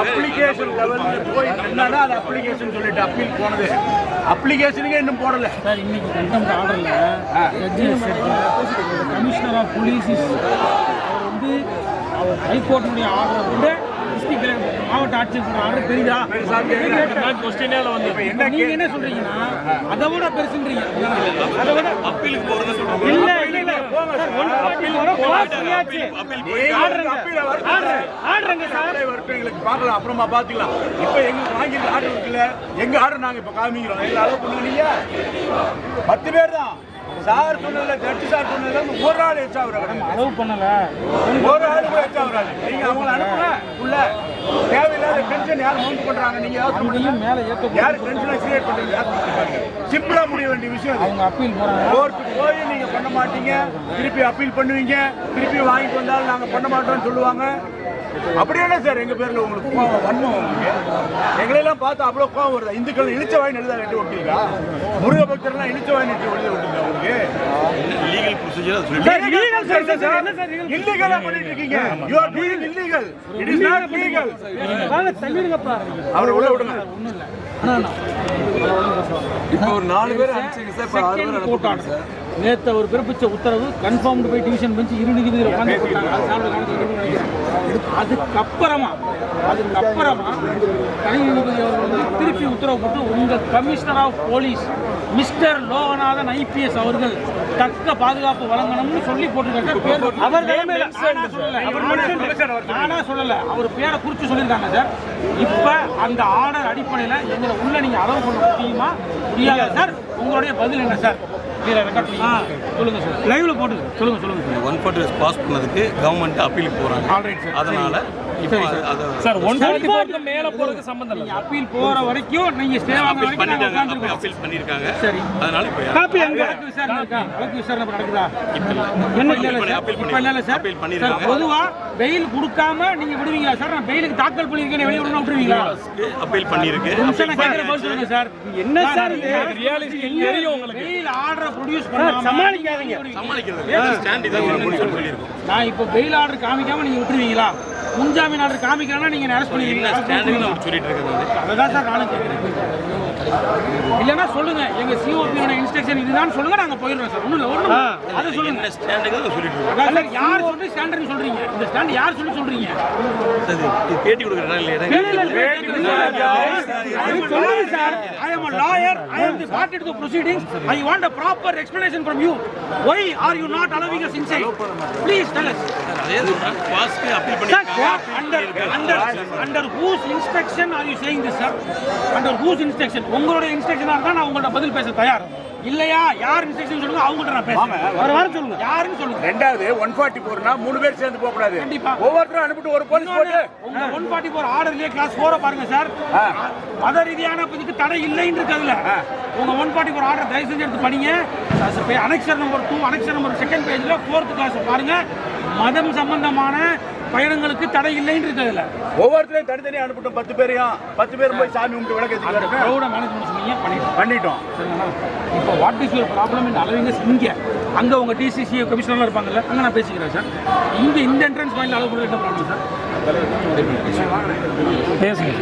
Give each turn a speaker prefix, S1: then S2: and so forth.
S1: Application லெவலில் போய் என்னன்னா அது அப்ளிகேஷன் சொல்லிட்டு அப்பீல் போனது. அப்ளிகேஷனுக்கே இன்னும் போடல.
S2: சார் இன்னைக்கு கண்டெம்ட் ஆர்டரில் ஜட்ஜஸ் கமிஷனர் ஆஃப் போலீஸ் வந்து அவர் ஹைகோர்ட்டுடைய ஆர்டரை டிஸ்ட்ரிக்ட் மாவட்ட ஆட்சியர் ஆர்டர்
S1: இப்ப என்ன
S2: நீங்க என்ன சொல்றீங்கன்னா அதை விட பெருசுன்றீங்க. அதை விட
S3: அப்பீலுக்கு போறது
S2: இல்ல.
S1: பார்க்கலாம் அப்புறமா பார்த்துக்கலாம். இப்போ எங்களுக்கு வாங்கியிருக்க ஆர்டர் இருக்குல்ல எங்க ஆர்டர் நாங்கள் இப்போ காமிக்கிறோம். எங்களை அளவு பண்ணுவீங்க பத்து பேர் தான். சார் சொன்னதில்ல ஜட்ஜி சார் சொன்னதுல ஒரு ஆள் எச்சா வராங்க
S2: அளவு பண்ணல.
S1: ஒரு ஆள் கூட எச்சா வராது நீங்க அவங்கள அனுப்புங்க உள்ள. தேவையில்லாத டென்ஷன் யார் மவுண்ட் பண்றாங்க? நீங்க
S2: அங்கேயும் மேலே ஏற்ற
S1: யார் டென்ஷனை கிரியேட் பண்றீங்க? சிம்பிளா முடிய வேண்டிய விஷயம் அது.
S2: அவங்க அப்பீல் போறாங்க.
S1: கோர்ட்டுக்கு போய் நீங்க பண்ண மாட்டீங்க. திருப்பி அப்பீல் பண்ணுவீங்க. திருப்பி வாங்கிட்டு வந்தாலும் நாங்க பண்ண மாட்டோம்னு சொல்லுவாங்க. அப்படி என்ன சார்? எங்க பேர்ல உங்களுக்கு கோவம் வன்மம் உங்களுக்கு எங்களெல்லாம் பார்த்து அவ்வளவு கோவம் வருதா? இந்துக்கள் இழிச்ச வாய் எழுத வெட்டி விட்டீங்களா முருக பக்தர்லாம் இழிச்ச வாய் நெட்டி எழுத விட்டீங்களா உங்களுக்கு?
S3: லீகல் ப்ரொசீஜர்
S1: சார் பண்ணிட்டு இருக்கீங்க. You are doing illegal. It is not legal.
S2: வாங்க தள்ளிடுங்கப்பா
S1: அவரை உள்ள விடுங்க.
S4: இப்போ ஒரு நாலு பேர் அனுப்பிச்சிங்க சார். இப்போ ஆறு பேர்
S2: நேற்று அவர் பிறப்பிச்ச உத்தரவு கன்ஃபார்ம்டு பை டிவிஷன் பெஞ்ச் இரு நீதிபதிகள் உட்காந்து போட்டாங்க அது நினைக்கிறேன். அதுக்கப்புறமா அதுக்கப்புறமா தனி நீதிபதி அவர்கள் வந்து திருப்பி உத்தரவு போட்டு உங்கள் commissioner of police mister Loganathan IPS அவர்கள் தக்க பாதுகாப்பு வழங்கணும்னு சொல்லி போட்டுருக்காங்க. பேர் அவர் நானா சொல்லல. அவர் நானா சொல்லல அவர் பேரை குறித்து சொல்லியிருக்காங்க சார். இப்போ அந்த ஆர்டர் அடிப்படையில் எங்களை உள்ள நீங்கள் அலோவ் பண்ண முடியுமா? முடியாது சார்? உங்களுடைய பதில் என்ன சார்? சொல்லுங்க சார். லைவ்ல போட்டு சொல்லுங்க சொல்லுங்க. சார்
S3: ஒன் ஃபார்ட்டி பாஸ் பண்ணதுக்கு கவர்மெண்ட் அப்பீலுக்கு போறாங்க. அதனால
S2: சார் ஒன் ஃபார்ட்டி ஃபோருக்கு மேல போறதுக்கு சம்பந்தம் இல்லை. அப்பீல் போற வரைக்கும் நீங்க ஸ்டே
S3: அப்பீல்
S2: வரைக்கும்
S3: அப்பீல் பண்ணிருக்காங்க
S2: சரி.
S3: அதனால இப்போ
S2: காப்பி அங்க. வழக்கு விசாரணை இருக்கா? வழக்கு விசாரணை நடக்குதா. என்ன இல்ல
S3: பண்ணி-
S2: இப்ப
S3: பண்ணி-
S2: இல்ல சார்.
S3: அப்பீல்
S2: சார்
S3: பண்ணிருக்காங்க.
S2: பொதுவா பெயில் கொடுக்காம நீங்க விடுவீங்களா? சார் நான் பெயிலுக்கு தாக்கல் பண்ணிருக்கேன் வெளிய விடணும் விட்டுருவீங்களா?
S3: அப்பீல் பண்ணிருக்கு
S2: சொல்லுங்க சார். என்ன சார் இது? ரியாலிட்டி தெரியும் உங்களுக்கு. பெயில் ஆர்டரை ப்ரொடியூஸ் பண்ணாம சமாளிக்காதீங்க.
S3: சமாளிக்கிறது. ஸ்டாண்ட் இதான் வேணும்னு சொல்லி சொல்லியிருக்கோம்
S2: நான் இப்போ பெயில் ஆர்டர் காமிக்காம நீங்க விட்டுருவீங்களா? முன்ஜாமீன் ஆர்டர் காமிக்கலன்னா நீங்க அரெஸ்ட்
S3: ஸ்டாண்டுன்னு அவர் சொல்லிட்டு இருக்கிறது
S2: அதுதான் சார் நானும் கேட்குறேன் இல்லைன்னா சொல்லுங்க. எங்க சிஓபியோட இன்ஸ்ட்ரக்ஷன் இதுதான் சொல்லுங்க நாங்க போயிடுறோம் சார். ஒன்றும் இல்லை ஒன்றும் அதை சொல்லுங்க.
S3: ஸ்டாண்டுக்கு சொல்லிட்டு இருக்கோம்.
S2: சார் யார் சொல்லி ஸ்டாண்டர்ட் சொல்றீங்க? இந்த ஸ்டாண்ட் யார் சொல்லி சொல்றீங்க?
S3: சரி பேட்டி கொடுக்குறதா இல்லையா
S2: சொல்லுங்க sir I am the party to the proceedings. I want a proper explanation from you. Why are you not allowing us inside? Please tell us.
S3: அதே சொல்றாங்க பாஸ்க்கு appeal
S2: what under under under whose instruction are you saying this, sir? Under whose instruction? உங்களுடைய இன்ஸ்ட்ரக்ஷனா இருந்தா நான் உங்கள்ட்ட பதில் பேச தயார். இல்லையா? யார் இன்ஸ்ட்ரக்ஷன் சொல்லுங்க அவங்கள்ட்ட நான் பேசுறேன். வர வர சொல்லுங்க. யாருன்னு சொல்லுங்க.
S1: ரெண்டாவது ஒன் ஃபார்ட்டி போர்னா மூணு பேர் சேர்ந்து போக கூடாது.
S2: கண்டிப்பா.
S1: ஒவ்வொருத்தரும் அனுப்பிட்டு ஒரு போலீஸ் போட்டு.
S2: உங்க ஒன் ஃபார்ட்டி ஃபோர் ஆர்டர்லயே கிளாஸ் ஃபோரை பாருங்க சார். மத ரீதியான இதுக்கு தடை இல்லைன்னு இருக்கு அதுல. உங்க ஒன் ஃபார்ட்டி ஃபோர் ஆர்டர் தயவு செஞ்சு எடுத்து படிங்க. Annexure number two annexure number second பேஜ்ல ஃபோர்த் கிளாஸ் பாருங்க. மதம் சம்பந்தமான பயணங்களுக்கு தடை இல்லைன்னு இருக்கு அதுல
S1: ஒவ்வொருத்தரையும் தனித்தனியா அனுப்பிட்டோம். பத்து பேரையும் பத்து பேரும் போய் சாமி கும்பிட்டு விளக்கு
S2: க்ரௌட மேனேஜ்மெண்ட் சொன்னீங்க பண்ணிட்டோம்.
S1: பண்ணிட்டோம்.
S2: சரிங்களா? இப்போ வாட் இஸ் யுவர் ப்ராப்ளம் இந்த அளவிங்க இங்கே. அங்கே உங்கள் டிசிசி கமிஷனர்லாம் இருப்பாங்கல்ல அங்கே நான் பேசிக்கிறேன் சார் இங்கே இந்த என்ட்ரன்ஸ் பாயிண்ட் அளவு கூட என்ன ப்ராப்ளம் சார் பேசுங்க